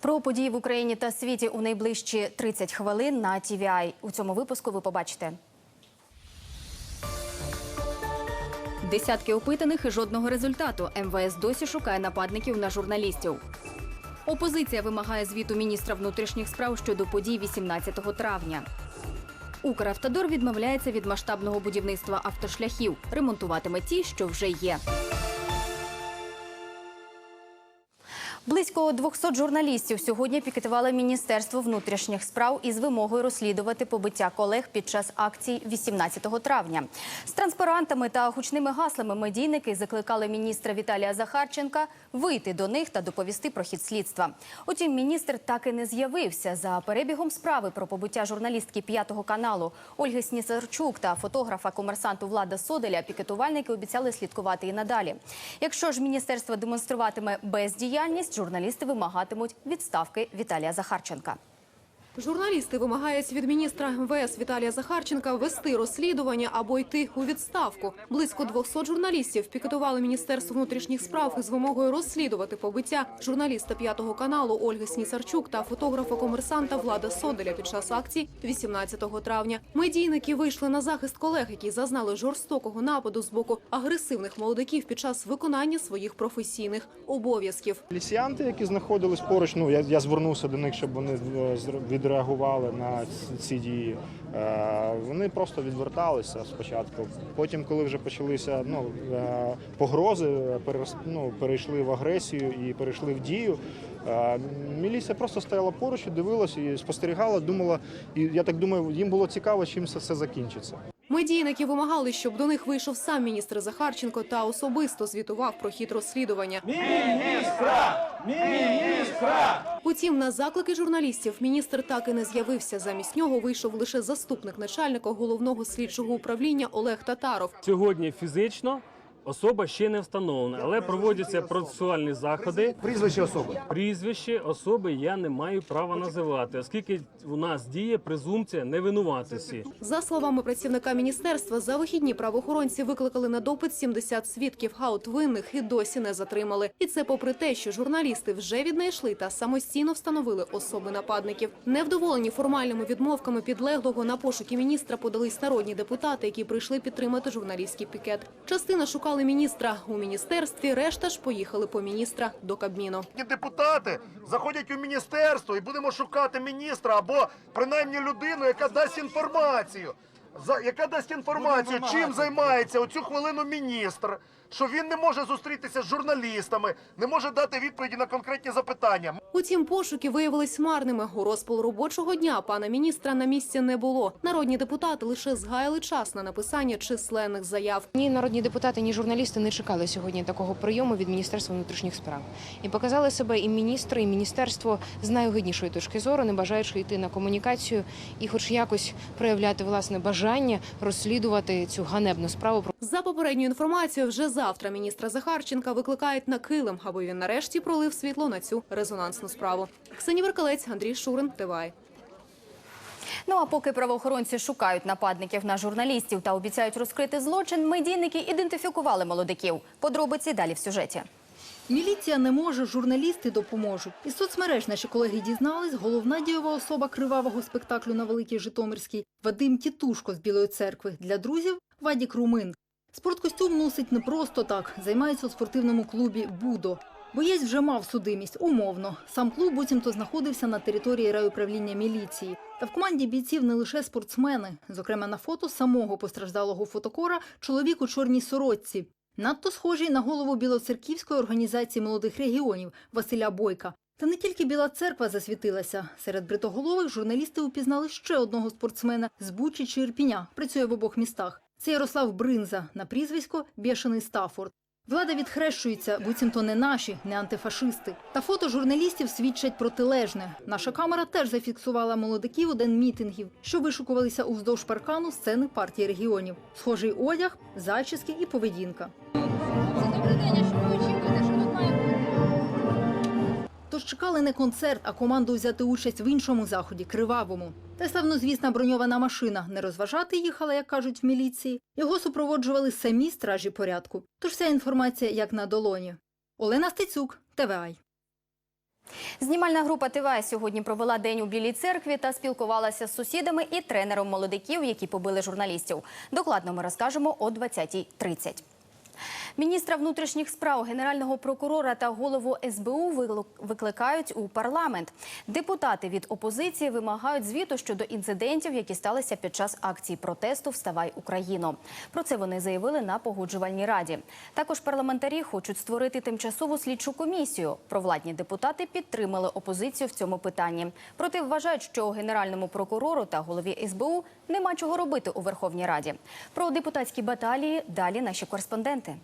Про події в Україні та світі у найближчі 30 хвилин на TVI. У цьому випуску ви побачите. Десятки опитаних і жодного результату. МВС досі шукає нападників на журналістів. Опозиція вимагає звіту міністра внутрішніх справ щодо подій 18 травня. Укравтодор відмовляється від масштабного будівництва автошляхів. Ремонтуватиме ті, що вже є. Близько 200 журналістів сьогодні пікетували Міністерство внутрішніх справ із вимогою розслідувати побиття колег під час акцій 18 травня. З транспарантами та гучними гаслами медійники закликали міністра Віталія Захарченка вийти до них та доповісти про хід слідства. Утім, міністр так і не з'явився за перебігом справи про побиття журналістки п'ятого каналу Ольги Снісарчук та фотографа комерсанту Влада Соделя. Пікетувальники обіцяли слідкувати і надалі. Якщо ж міністерство демонструватиме бездіяльність, журналісти вимагатимуть відставки Віталія Захарченка. Журналісти вимагають від міністра МВС Віталія Захарченка вести розслідування або йти у відставку. Близько 200 журналістів пікетували Міністерство внутрішніх справ із вимогою розслідувати побиття журналіста п'ятого каналу Ольги Снісарчук та фотографа-комерсанта Влада Соделя під час акції 18 травня. Медійники вийшли на захист колег, які зазнали жорстокого нападу з боку агресивних молодиків під час виконання своїх професійних обов'язків. Поліціянти, які знаходились поруч, ну я, я звернувся до них, щоб вони е, зр- відреагували на ці- дії. Е, Вони просто відверталися спочатку. Потім, коли вже почалися ну, е, погрози, ну, перейшли в агресію і перейшли в дію. е, Міліція просто стояла поруч дивилася і спостерігала, думала, і я так думаю, їм було цікаво, чим це все закінчиться. Медійники вимагали, щоб до них вийшов сам міністр Захарченко та особисто звітував про хід розслідування. Утім, на заклики журналістів міністр так і не з'явився. Замість нього вийшов лише заступник начальника головного слідчого управління Олег Татаров. Сьогодні фізично особа ще не встановлена, але проводяться процесуальні заходи. Прізвище особи. Прізвище особи я не маю права називати, оскільки у нас діє презумпція невинуватості. За словами працівника міністерства, за вихідні правоохоронці викликали на допит 70 свідків, а от винних і досі не затримали. І це попри те, що журналісти вже віднайшли та самостійно встановили особи нападників. Невдоволені формальними відмовками підлеглого на пошуки міністра подались народні депутати, які прийшли підтримати журналістський пікет. Частина шукали міністра у міністерстві, решта ж поїхали по міністра до Кабміну. Депутати заходять у міністерство і будемо шукати міністра або принаймні людину, яка дасть інформацію. За яка дасть інформацію, чим займається у цю хвилину міністр, що він не може зустрітися з журналістами, не може дати відповіді на конкретні запитання. Утім, пошуки виявились марними. У розпал робочого дня пана міністра на місці не було. Народні депутати лише згаяли час на написання численних заяв. Ні народні депутати, ні журналісти не чекали сьогодні такого прийому від Міністерства внутрішніх справ. І показали себе і міністри, і міністерство з найогиднішої точки зору, не бажаючи йти на комунікацію і, хоч якось проявляти власне бажання розслідувати цю ганебну справу. За попередньою інформацією, вже завтра міністра Захарченка викликають на килим, аби він нарешті пролив світло на цю резонансну справу. Ксенія Веркалець, Андрій Шурин, ТВАЙ. Ну а поки правоохоронці шукають нападників на журналістів та обіцяють розкрити злочин, медійники ідентифікували молодиків. Подробиці далі в сюжеті. Міліція не може, журналісти допоможуть. Із соцмереж наші колеги дізнались, головна дієва особа кривавого спектаклю на Великій Житомирській – Вадим Тітушко з Білої церкви. Для друзів – Вадік Румин. Спорткостюм носить не просто так, займається у спортивному клубі «Будо». Боєць вже мав судимість, умовно. Сам клуб буцімто знаходився на території райуправління міліції. Та в команді бійців не лише спортсмени. Зокрема, на фото самого постраждалого фотокора чоловік у чорній сорочці. Надто схожий на голову Білоцерківської організації молодих регіонів Василя Бойка. Та не тільки Біла церква засвітилася. Серед бритоголових журналісти упізнали ще одного спортсмена з Бучі чи Ірпіня. Працює в обох містах. Це Ярослав Бринза на прізвисько Бєшений Стафорд. Влада відхрещується, буцімто не наші, не антифашисти. Та фото журналістів свідчать протилежне. Наша камера теж зафіксувала молодиків у день мітингів, що вишукувалися уздовж паркану сцени партії регіонів. Схожий одяг, зачіски і поведінка. Тож чекали не концерт, а команду взяти участь в іншому заході кривавому. Та славнозвісна броньована машина не розважати їхала, як кажуть в міліції. Його супроводжували самі стражі порядку. Тож вся інформація як на долоні. Олена Стецюк, ТВАЙ. Знімальна група ТВ сьогодні провела день у Білій церкві та спілкувалася з сусідами і тренером молодиків, які побили журналістів. Докладно ми розкажемо о 20.30. Міністра внутрішніх справ, генерального прокурора та голову СБУ викликають у парламент. Депутати від опозиції вимагають звіту щодо інцидентів, які сталися під час акції протесту Вставай Україно. Про це вони заявили на погоджувальній раді. Також парламентарі хочуть створити тимчасову слідчу комісію. Провладні депутати підтримали опозицію в цьому питанні. Проте вважають, що генеральному прокурору та голові СБУ нема чого робити у Верховній Раді. Про депутатські баталії далі наші кореспонденти.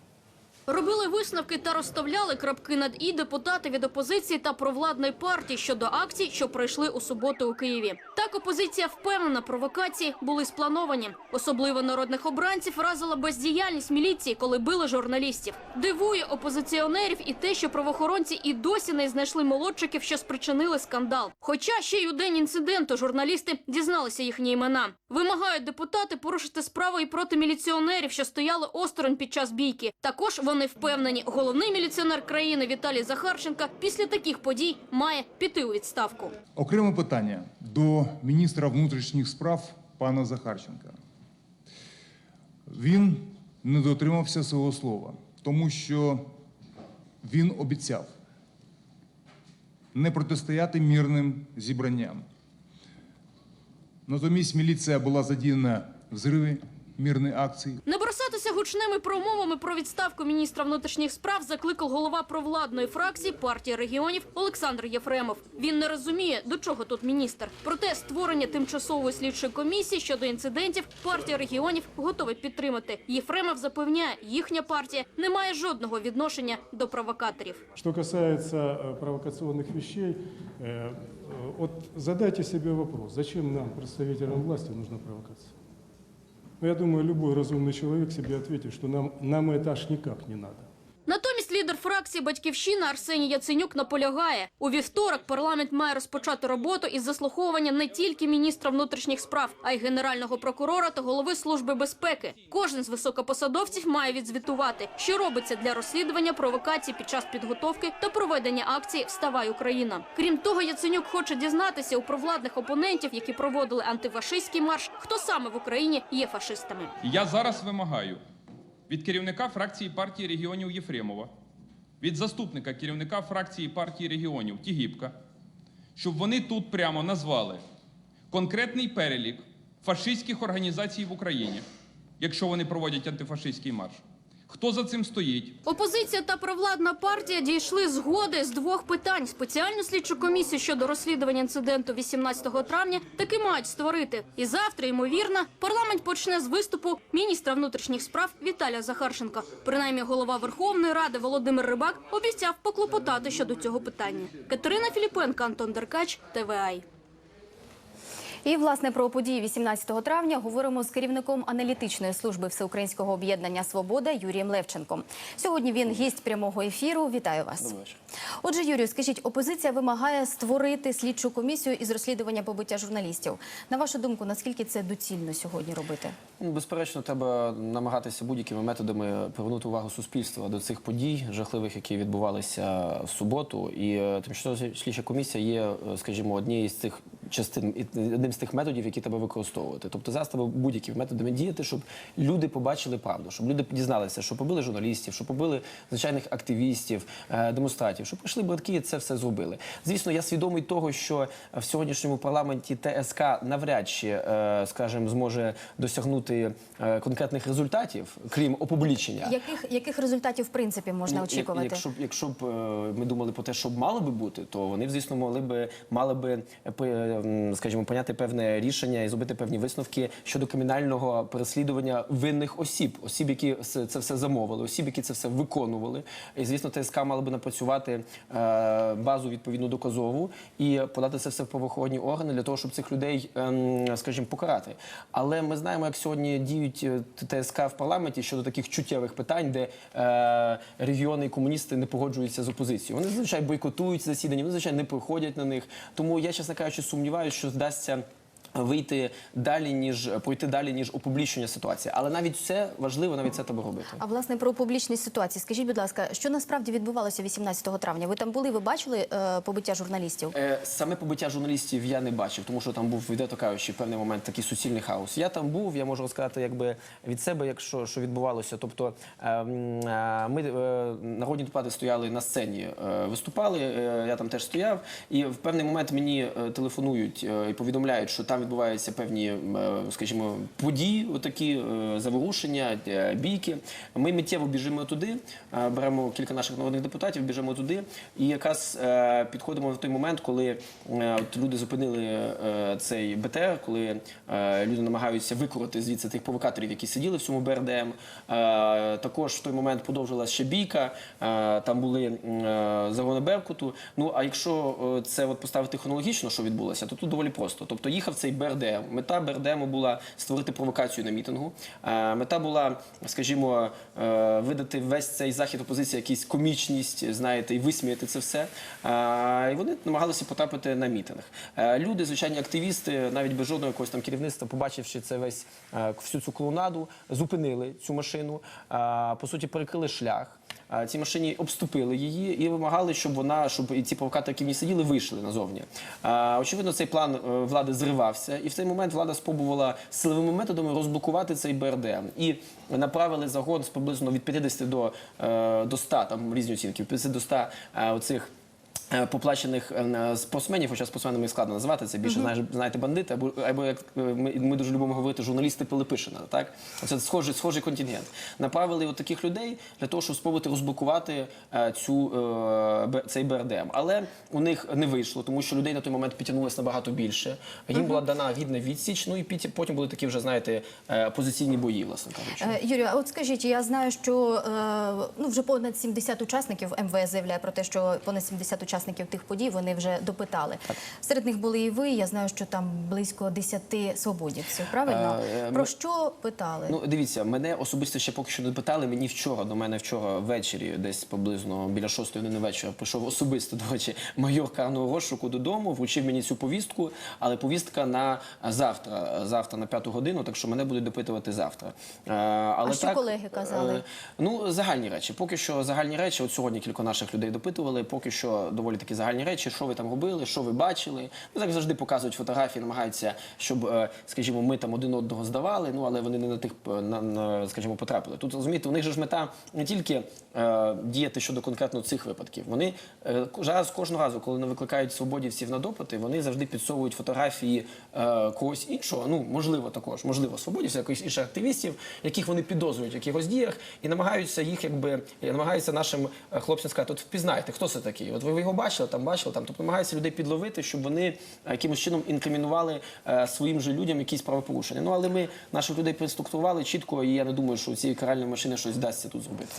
Робили висновки та розставляли крапки над і депутати від опозиції та провладної партії щодо акцій, що пройшли у суботу у Києві. Так опозиція впевнена, провокації були сплановані. Особливо народних обранців вразила бездіяльність міліції, коли били журналістів. Дивує опозиціонерів і те, що правоохоронці і досі не знайшли молодчиків, що спричинили скандал. Хоча ще й у день інциденту журналісти дізналися їхні імена. Вимагають депутати порушити справу і проти міліціонерів, що стояли осторонь під час бійки. Також вони впевнені, головний міліціонер країни Віталій Захарченка після таких подій має піти у відставку. Окреме питання до міністра внутрішніх справ пана Захарченка. Він не дотримався свого слова, тому що він обіцяв не протистояти мирним зібранням. Натомість міліція була задіяна в зриві мирної акції. Не бросатися гучними промовами про відставку міністра внутрішніх справ закликав голова провладної фракції партії регіонів Олександр Єфремов. Він не розуміє, до чого тут міністр. Проте створення тимчасової слідчої комісії щодо інцидентів партія регіонів готова підтримати. Єфремов запевняє, їхня партія не має жодного відношення до провокаторів. Что касается э, провокационных вещей, э, э, вот задайте себе вопрос, зачем нам, представителям власти, нужна провокация? Ну, я думаю, любой разумный человек себе ответит, что нам, нам это аж никак не надо. Лідер фракції Батьківщина Арсеній Яценюк наполягає, у вівторок парламент має розпочати роботу із заслуховування не тільки міністра внутрішніх справ, а й генерального прокурора та голови служби безпеки. Кожен з високопосадовців має відзвітувати, що робиться для розслідування провокацій під час підготовки та проведення акції Вставай Україна. Крім того, Яценюк хоче дізнатися у провладних опонентів, які проводили антифашистський марш, хто саме в Україні є фашистами. Я зараз вимагаю від керівника фракції партії регіонів Єфремова, від заступника керівника фракції партії регіонів Тігіпка, щоб вони тут прямо назвали конкретний перелік фашистських організацій в Україні, якщо вони проводять антифашистський марш. Хто за цим стоїть? Опозиція та провладна партія дійшли згоди з двох питань. Спеціальну слідчу комісію щодо розслідування інциденту 18 травня таки мають створити. І завтра, ймовірно, парламент почне з виступу міністра внутрішніх справ Віталія Захарченка. Принаймні, голова Верховної Ради Володимир Рибак обіцяв поклопотати щодо цього питання. Катерина Філіпенко, Антон Деркач, ТВАЙ. І власне про події 18 травня говоримо з керівником аналітичної служби Всеукраїнського об'єднання Свобода Юрієм Левченком. Сьогодні він гість прямого ефіру. Вітаю вас. Отже, Юрію, скажіть, опозиція вимагає створити слідчу комісію із розслідування побиття журналістів. На вашу думку, наскільки це доцільно сьогодні робити? Ну, Безперечно, треба намагатися будь-якими методами привернути увагу суспільства до цих подій, жахливих, які відбувалися в суботу. І е, тимчасова слідча комісія є, е, скажімо, однією з цих частин одним з тих методів, які треба використовувати. Тобто зараз треба будь-якими методами діяти, щоб люди побачили правду, щоб люди дізналися, що побили журналістів, що побили звичайних активістів, е, демонстратів, що прийшли братки і це все зробили. Звісно, я свідомий того, що в сьогоднішньому парламенті ТСК навряд чи, е, скажімо, зможе досягнути е, конкретних результатів, крім опублічення. Яких, яких результатів в принципі можна Ну, очікувати? Якщо б якщо б ми думали про те, що б мало би бути, то вони, звісно, могли би мали би е, пе- м, скажімо, прийняти певне рішення і зробити певні висновки щодо кримінального переслідування винних осіб, осіб, які це все замовили, осіб, які це все виконували. І звісно, ТСК мала би напрацювати е, базу відповідну доказову і подати це все в правоохоронні органи для того, щоб цих людей, ем, скажімо, покарати. Але ми знаємо, як сьогодні діють е, ТСК в парламенті щодо таких чуттєвих питань, де е, регіони і комуністи не погоджуються з опозицією. Вони зазвичай бойкотують засідання, вони зазвичай не приходять на них. Тому я, чесно кажучи, сумніваюся, що здасться вийти далі, ніж пройти далі, ніж опублічення ситуації. Але навіть це важливо, навіть це треба робити. А власне про публічність ситуації. Скажіть, будь ласка, що насправді відбувалося 18 травня? Ви там були? Ви бачили е, побиття журналістів? Е, Саме побиття журналістів я не бачив, тому що там був, відверто кажучи, певний момент такий суцільний хаос. Я там був, я можу розказати якби від себе, якщо що відбувалося. Тобто е, е, ми е, народні депутати стояли на сцені, е, виступали. е, Я там теж стояв, і в певний момент мені е, телефонують е, і повідомляють, що там відбуваються певні, е, скажімо, події, отакі е, заворушення, е, бійки. Ми миттєво біжимо туди, беремо кілька наших народних депутатів, біжимо туди, і якраз підходимо в той момент, коли от люди зупинили цей БТР, коли люди намагаються викорити звідси тих провокаторів, які сиділи в цьому БРДМ. Також в той момент продовжилася ще бійка. Там були загони Беркуту. Ну а якщо це от поставити хронологічно, що відбулося, то тут доволі просто. Тобто їхав цей БРДМ. Мета БРДМу була створити провокацію на мітингу. Е, мета була, скажімо, е, видати весь цей захід опозиції якийсь комічність, знаєте, і висміяти це все. Е, і вони намагалися потрапити на мітинг. Люди, звичайні активісти, навіть без жодного якогось там керівництва, побачивши це весь всю цю клоунаду, зупинили цю машину, по суті, перекрили шлях. Ці машині обступили її і вимагали, щоб вона, щоб ці провокатори, які в ній сиділи, вийшли назовні. Очевидно, цей план е, влади зривався, і в цей момент влада спробувала силовими методами розблокувати цей БРД І направили загон з приблизно від 50 до, е, до 100, там різні оцінки, від 50 до 100 е, оцих Поплачених е, спортсменів, хоча спортсменами складно називати це більше знаєш, знаєте бандити, або або як е, ми, ми дуже любимо говорити, журналісти Пилипишина. Так це схожий, схожий контингент. Направили от таких людей для того, щоб спробувати розблокувати е, цю е, цей БРДМ. Але у них не вийшло, тому що людей на той момент підтягнулося набагато більше. Їм була дана гідна відсіч. Ну і потім були такі вже знаєте е, позиційні бої, власне кажучи. Е, Юрію, а от скажіть, я знаю, що е, ну вже понад 70 учасників МВС заявляє про те, що понад 70 учасників тих подій вони вже допитали. Серед них були і ви. Я знаю, що там близько 10 свободівців. Правильно Е, про ми- що питали? Ну, дивіться, мене особисто ще поки що не питали. Мені вчора до мене вчора ввечері, десь приблизно біля шостої години вечора, прийшов особисто, до речі, майор карного розшуку додому, вручив мені цю повістку, але повістка на завтра, завтра на п'яту годину, так що мене будуть допитувати завтра. Е, Але А що колеги казали? е, Ну, загальні речі. Поки що загальні речі. От сьогодні кілька наших людей допитували. Поки що доволі такі загальні речі. Що ви там робили, що ви бачили. Ну так завжди показують фотографії, намагаються, щоб, е, скажімо, ми там один одного здавали. Ну але вони не на тих е, на, на скажімо, потрапили. Тут розумієте, у них же ж мета не тільки е, діяти щодо конкретно цих випадків. Вони е, зараз кожного разу, коли не викликають свободівців на допити, вони завжди підсовують фотографії е, когось іншого. Ну можливо, також можливо, свободівців, якихось інших активістів, яких вони підозрюють в якихось діях, і намагаються їх, якби е, намагаються нашим е, хлопцям сказати, от впізнайте, хто це такий. От ви його бачили, там бачили, там тобто намагаються людей підловити, щоб вони е, якимось чином інкримінували е, своїм же людям якісь правопорушення. Ну але ми наших людей проінструктували чітко, і я не думаю, що у цієї каральної машини щось вдасться тут зробити.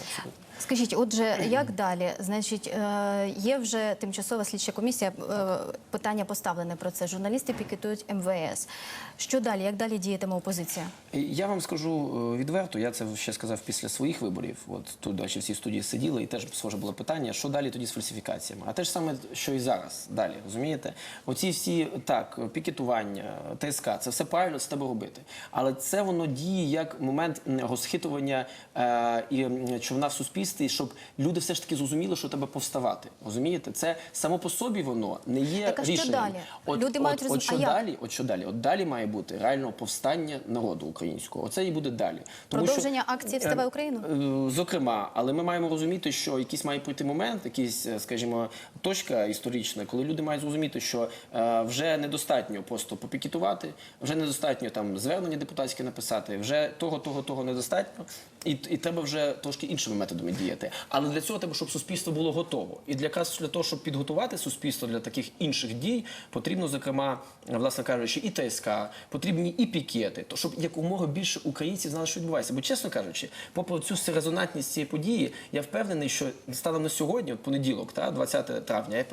Скажіть, отже, як далі? Значить, е, є вже тимчасова слідча комісія. Питання поставлене про це. Журналісти пікетують МВС. Що далі? Як далі діятиме опозиція? Я вам скажу відверто, я це ще сказав після своїх виборів. От тут, до речі, всі студії сиділи, і теж схоже було питання, що далі тоді з фальсифікаціями. А те ж саме, що і зараз далі, розумієте? Оці всі так, пікетування, ТСК, це все правильно це треба робити. Але це воно діє як момент розхитування е, і човна в суспільстві, щоб люди все ж таки зрозуміли, що треба повставати. Розумієте? Це само по собі воно не є Так, а що рішенням. далі? Люди мають от, розум- от що а як? далі? От що далі? От далі має бути реально повстання народу українського. Оце і буде далі. Продовження акції «Вставай е, Україну»? е, Зокрема, але ми маємо розуміти, що якийсь має прийти момент, якийсь, е, скажімо, точка історична, коли люди мають зрозуміти, що е, вже недостатньо просто попікетувати, вже недостатньо там звернення депутатське написати, вже того, того, того недостатньо, і, і треба вже трошки іншими методами діяти. Але для цього треба, щоб суспільство було готово. І для для того, щоб підготувати суспільство для таких інших дій, потрібно, зокрема, власне кажучи, і ТСК, потрібні і пікети, то щоб якомога більше українців знали, що відбувається. Бо, чесно кажучи, попри цю резонантність цієї події, я впевнений, що станом на сьогодні, от понеділок, та 20 травня, я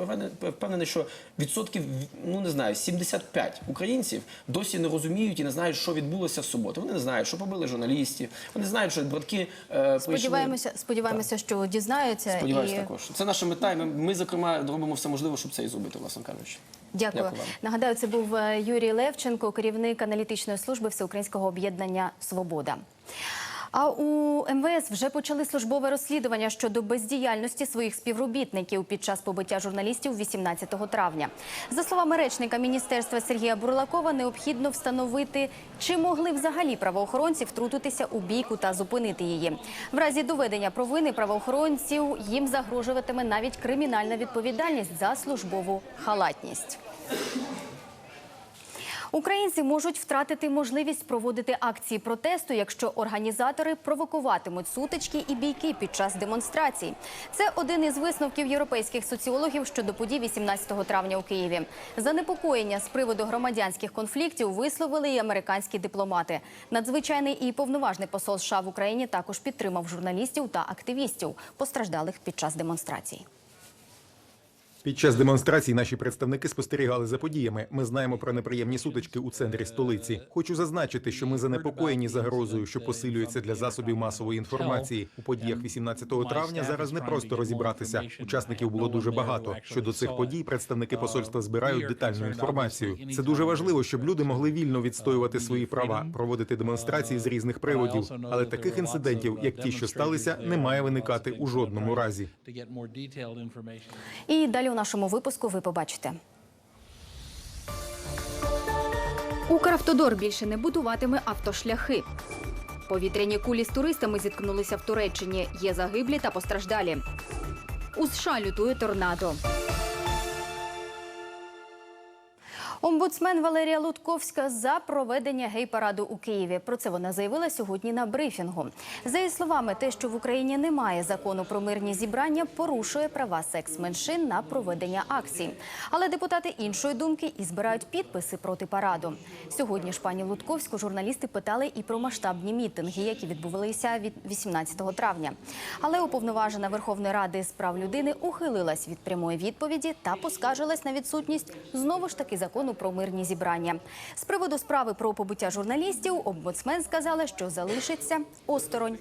впевнений, що відсотків ну не знаю, 75 українців досі не розуміють і не знають, що відбулося в суботу. Вони не знають, що побили журналістів, вони знають, що братки е, прийшли. Сподіваємося, сподіваємося, що дізнаються Сподіваюся, і також це наша мета. І ми, ми, зокрема, робимо все можливе, щоб це і зробити, власне кажучи. Дякую. Дякую. Нагадаю, це був е, Юрій Левченко, керівник аналітичної служби Всеукраїнського об'єднання Свобода. А у МВС вже почали службове розслідування щодо бездіяльності своїх співробітників під час побиття журналістів 18 травня. За словами речника міністерства Сергія Бурлакова, необхідно встановити, чи могли взагалі правоохоронці втрутитися у бійку та зупинити її. В разі доведення провини правоохоронців їм загрожуватиме навіть кримінальна відповідальність за службову халатність. Українці можуть втратити можливість проводити акції протесту, якщо організатори провокуватимуть сутички і бійки під час демонстрацій. Це один із висновків європейських соціологів щодо подій 18 травня у Києві. Занепокоєння з приводу громадянських конфліктів висловили і американські дипломати. Надзвичайний і повноважний посол США в Україні також підтримав журналістів та активістів, постраждалих під час демонстрацій. Під час демонстрацій наші представники спостерігали за подіями. Ми знаємо про неприємні сутички у центрі столиці. Хочу зазначити, що ми занепокоєні загрозою, що посилюється для засобів масової інформації. У подіях 18 травня зараз не просто розібратися. Учасників було дуже багато. Щодо цих подій представники посольства збирають детальну інформацію. Це дуже важливо, щоб люди могли вільно відстоювати свої права, проводити демонстрації з різних приводів. Але таких інцидентів, як ті, що сталися, не має виникати у жодному разі. І далі у нашому випуску ви побачите. Укравтодор більше не будуватиме автошляхи. Повітряні кулі з туристами зіткнулися в Туреччині. Є загиблі та постраждалі. У США лютує торнадо. Омбудсмен Валерія Лутковська за проведення гей-параду у Києві. Про це вона заявила сьогодні на брифінгу. За її словами, те, що в Україні немає закону про мирні зібрання, порушує права секс-меншин на проведення акцій. Але депутати іншої думки і збирають підписи проти параду. Сьогодні ж пані Лутковську журналісти питали і про масштабні мітинги, які відбувалися від 18 травня. Але уповноважена Верховної Ради з прав людини ухилилась від прямої відповіді та поскаржилась на відсутність знову ж таки закону про мирні зібрання. З приводу справи про побиття журналістів омбудсмен сказала, що залишиться осторонь.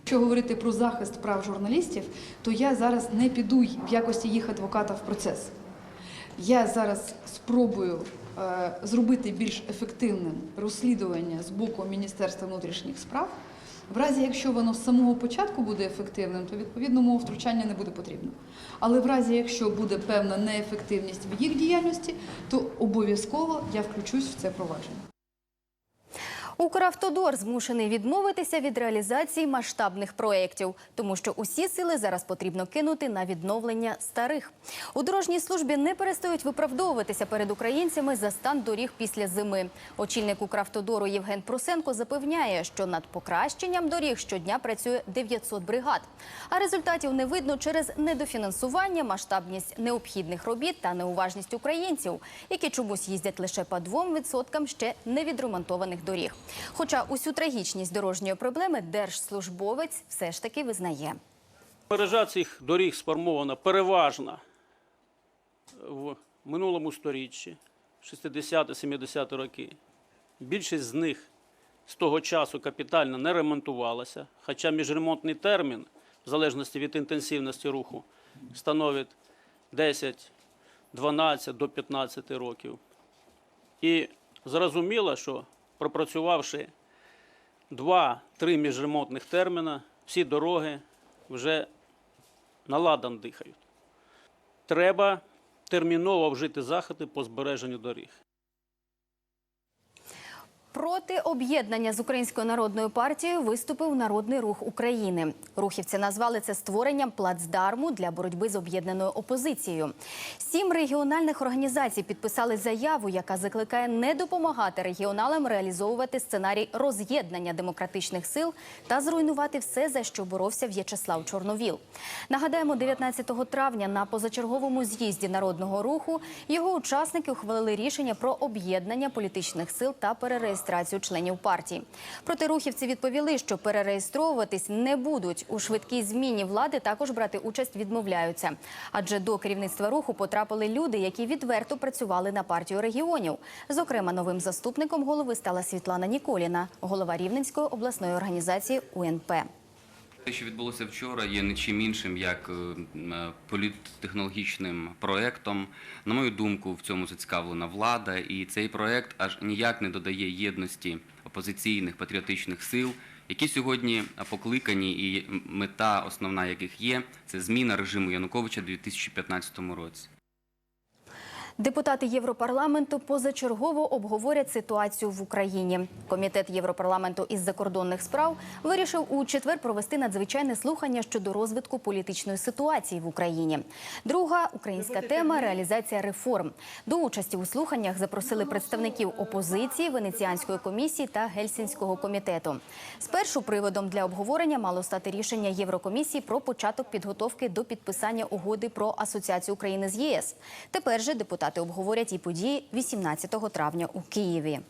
Якщо говорити про захист прав журналістів, то я зараз не піду в якості їх адвоката в процес. Я зараз спробую е, зробити більш ефективним розслідування з боку Міністерства внутрішніх справ. В разі, якщо воно з самого початку буде ефективним, то відповідно мого втручання не буде потрібно. Але в разі, якщо буде певна неефективність в їх діяльності, то обов'язково я включусь в це провадження. Укравтодор змушений відмовитися від реалізації масштабних проєктів, тому що усі сили зараз потрібно кинути на відновлення старих. У дорожній службі не перестають виправдовуватися перед українцями за стан доріг після зими. Очільник Укравтодору Євген Прусенко запевняє, що над покращенням доріг щодня працює 900 бригад. А результатів не видно через недофінансування, масштабність необхідних робіт та неуважність українців, які чомусь їздять лише по 2% ще невідремонтованих доріг. Хоча усю трагічність дорожньої проблеми держслужбовець все ж таки визнає. Мережа цих доріг сформована переважно в минулому сторіччі, 60-70 роки. Більшість з них з того часу капітально не ремонтувалася, хоча міжремонтний термін, в залежності від інтенсивності руху, становить 10, 12 до 15 років. І зрозуміло, що пропрацювавши 2-3 міжремонтних терміна, всі дороги вже наладан дихають. Треба терміново вжити заходи по збереженню доріг. Проти об'єднання з Українською народною партією виступив Народний рух України. Рухівці назвали це створенням плацдарму для боротьби з об'єднаною опозицією. Сім регіональних організацій підписали заяву, яка закликає не допомагати регіоналам реалізовувати сценарій роз'єднання демократичних сил та зруйнувати все, за що боровся В'ячеслав Чорновіл. Нагадаємо, 19 травня на позачерговому з'їзді народного руху його учасники ухвалили рішення про об'єднання політичних сил та перереєстрацію членів партії. Проте рухівці відповіли, що перереєстровуватись не будуть. У швидкій зміні влади також брати участь відмовляються. Адже до керівництва руху потрапили люди, які відверто працювали на партію регіонів. Зокрема, новим заступником голови стала Світлана Ніколіна, голова Рівненської обласної організації УНП. Те, що відбулося вчора, є нічим іншим, як е, е, політтехнологічним проектом. На мою думку, в цьому зацікавлена влада, і цей проект аж ніяк не додає єдності опозиційних патріотичних сил, які сьогодні покликані, і мета основна яких є, це зміна режиму Януковича у 2015 році. Депутати Європарламенту позачергово обговорять ситуацію в Україні. Комітет Європарламенту із закордонних справ вирішив у четвер провести надзвичайне слухання щодо розвитку політичної ситуації в Україні. Друга українська тема реалізація реформ. До участі у слуханнях запросили представників опозиції, Венеціанської комісії та Гельсінського комітету. Спершу приводом для обговорення мало стати рішення Єврокомісії про початок підготовки до підписання угоди про асоціацію України з ЄС. Тепер же депутати обговорять і події 18 травня у Києві.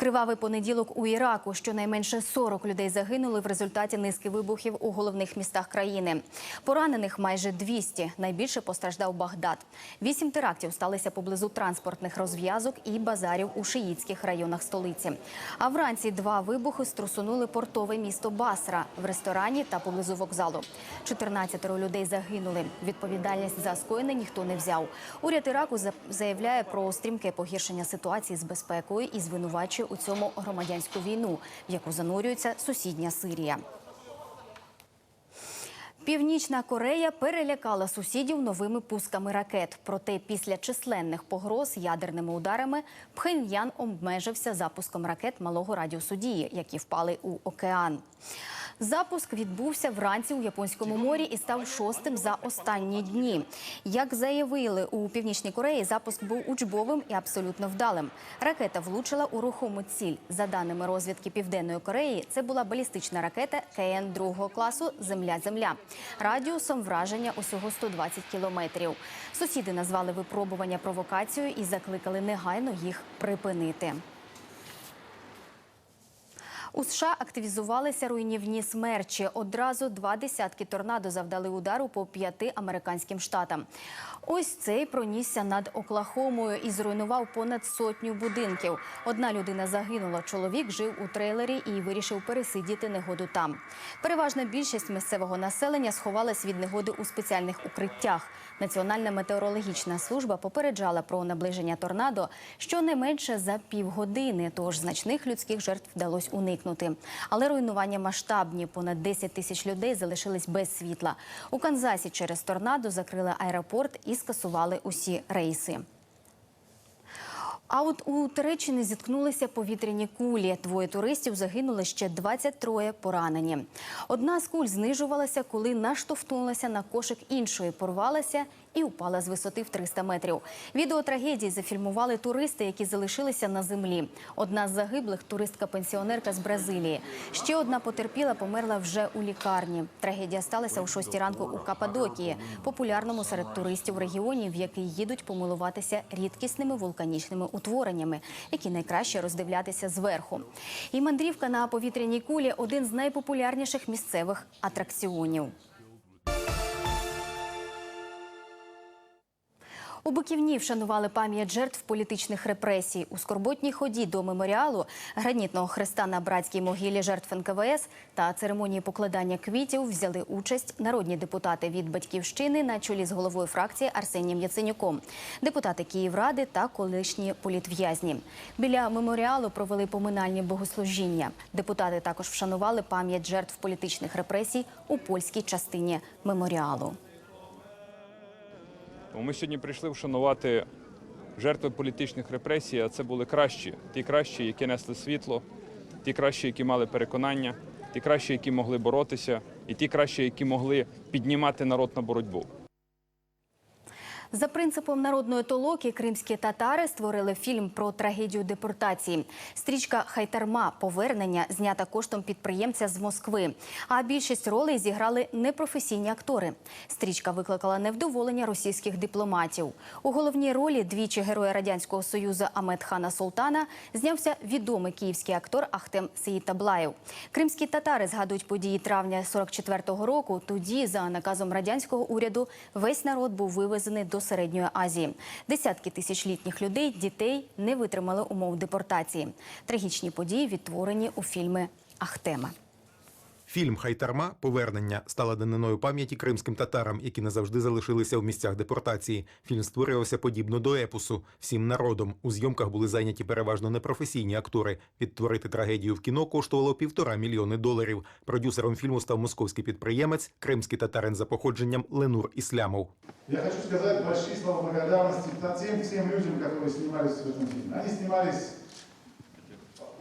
Кривавий понеділок у Іраку. Щонайменше 40 людей загинули в результаті низки вибухів у головних містах країни. Поранених майже 200. Найбільше постраждав Багдад. Вісім терактів сталися поблизу транспортних розв'язок і базарів у шиїтських районах столиці. А вранці два вибухи струсунули портове місто Басра в ресторані та поблизу вокзалу. 14 людей загинули. Відповідальність за скоєне ніхто не взяв. Уряд Іраку за- заявляє про стрімке погіршення ситуації з безпекою і звинувачує у цьому громадянську війну, в яку занурюється сусідня Сирія. Північна Корея перелякала сусідів новими пусками ракет. Проте після численних погроз ядерними ударами Пхеньян обмежився запуском ракет малого радіусу дії, які впали у океан. Запуск відбувся вранці у Японському морі і став шостим за останні дні. Як заявили у північній Кореї, запуск був учбовим і абсолютно вдалим. Ракета влучила у рухому ціль. За даними розвідки Південної Кореї, це була балістична ракета КН другого класу Земля-Земля радіусом враження усього 120 кілометрів. Сусіди назвали випробування провокацією і закликали негайно їх припинити. У США активізувалися руйнівні смерчі. Одразу два десятки торнадо завдали удару по п'яти американським штатам. Ось цей пронісся над Оклахомою і зруйнував понад сотню будинків. Одна людина загинула. Чоловік жив у трейлері і вирішив пересидіти негоду там. Переважна більшість місцевого населення сховалась від негоди у спеціальних укриттях. Національна метеорологічна служба попереджала про наближення торнадо щонайменше за півгодини, тож значних людських жертв вдалося уникнути. Але руйнування масштабні. Понад 10 тисяч людей залишились без світла. У Канзасі через торнадо закрили аеропорт і скасували усі рейси. А от у Туреччині зіткнулися повітряні кулі. Двоє туристів загинули, ще 23 поранені. Одна з куль знижувалася, коли наштовхнулася на кошик іншої, порвалася і упала з висоти в 300 метрів. Відео трагедії зафільмували туристи, які залишилися на землі. Одна з загиблих туристка-пенсіонерка з Бразилії. Ще одна потерпіла, померла вже у лікарні. Трагедія сталася о 6 ранку у Каппадокії, популярному серед туристів регіоні, в який їдуть помилуватися рідкісними вулканічними утвореннями, які найкраще роздивлятися зверху. І мандрівка на повітряній кулі один з найпопулярніших місцевих атракціонів. У Биківні вшанували пам'ять жертв політичних репресій. У скорботній ході до меморіалу гранітного хреста на братській могилі жертв НКВС та церемонії покладання квітів взяли участь народні депутати від батьківщини на чолі з головою фракції Арсенієм Яценюком, депутати Київради та колишні політв'язні. Біля меморіалу провели поминальні богослужіння. Депутати також вшанували пам'ять жертв політичних репресій у польській частині меморіалу. Ми сьогодні прийшли вшанувати жертви політичних репресій, а це були кращі, ті кращі, які несли світло, ті кращі, які мали переконання, ті кращі, які могли боротися, і ті кращі, які могли піднімати народ на боротьбу. За принципом народної толоки кримські татари створили фільм про трагедію депортації. Стрічка Хайтарма повернення знята коштом підприємця з Москви. А більшість ролей зіграли непрофесійні актори. Стрічка викликала невдоволення російських дипломатів. У головній ролі двічі героя радянського союзу Амет Хана Султана знявся відомий київський актор Ахтем Сеїтаблаєв. Кримські татари згадують події травня 44-го року. Тоді, за наказом радянського уряду, весь народ був вивезений до середньої Азії. Десятки тисяч літніх людей, дітей не витримали умов депортації. Трагічні події відтворені у фільми Ахтема. Фільм Хайтарма Повернення стала даниною пам'яті кримським татарам, які назавжди залишилися в місцях депортації. Фільм створювався подібно до епосу всім народом. У зйомках були зайняті переважно непрофесійні актори. Відтворити трагедію в кіно коштувало півтора мільйони доларів. Продюсером фільму став московський підприємець, кримський татарин за походженням Ленур Іслямов. Я хочу сказать большие слова благодарности тем всем людям, которые снимались в этом фильме. Они снимались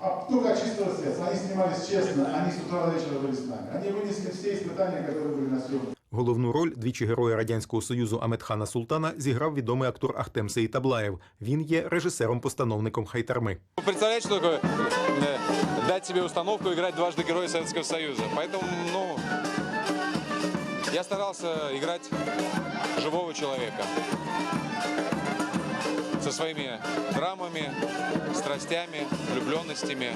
а, только от чистого сердца. Они снимались честно, они с утра до вечера были с нами. Они вынесли все испытания, которые были на съемке. Головну роль двічі героя радянського союзу Аметхана Султана зіграв відомий актор Ахтем Сеїтаблаєв. Він є режисером-постановником Хайтарми. Представляете, что такое э, дать себе установку играть дважды Героя Советского Союза. Поэтому, ну, я старался играть живого человека со своими драмами, страстями, влюбленностями,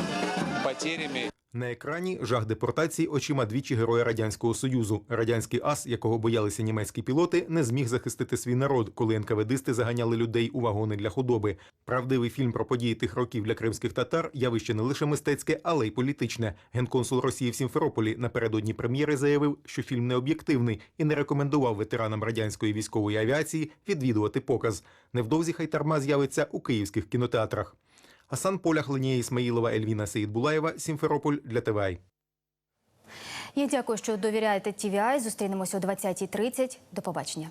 потерями. На екрані жах депортації очима двічі героя радянського союзу. Радянський ас, якого боялися німецькі пілоти, не зміг захистити свій народ, коли НКВДисти заганяли людей у вагони для худоби. Правдивий фільм про події тих років для кримських татар явище не лише мистецьке, але й політичне. Генконсул Росії в Сімферополі напередодні прем'єри заявив, що фільм не об'єктивний і не рекомендував ветеранам радянської військової авіації відвідувати показ. Невдовзі хайтарма з'явиться у київських кінотеатрах. Асан Полях, Ленія Ісмаїлова, Ельвіна Сеїдбулаєва, Сімферополь для ТВАЙ. Я дякую, що довіряєте TVI. Зустрінемося о 20.30. До побачення.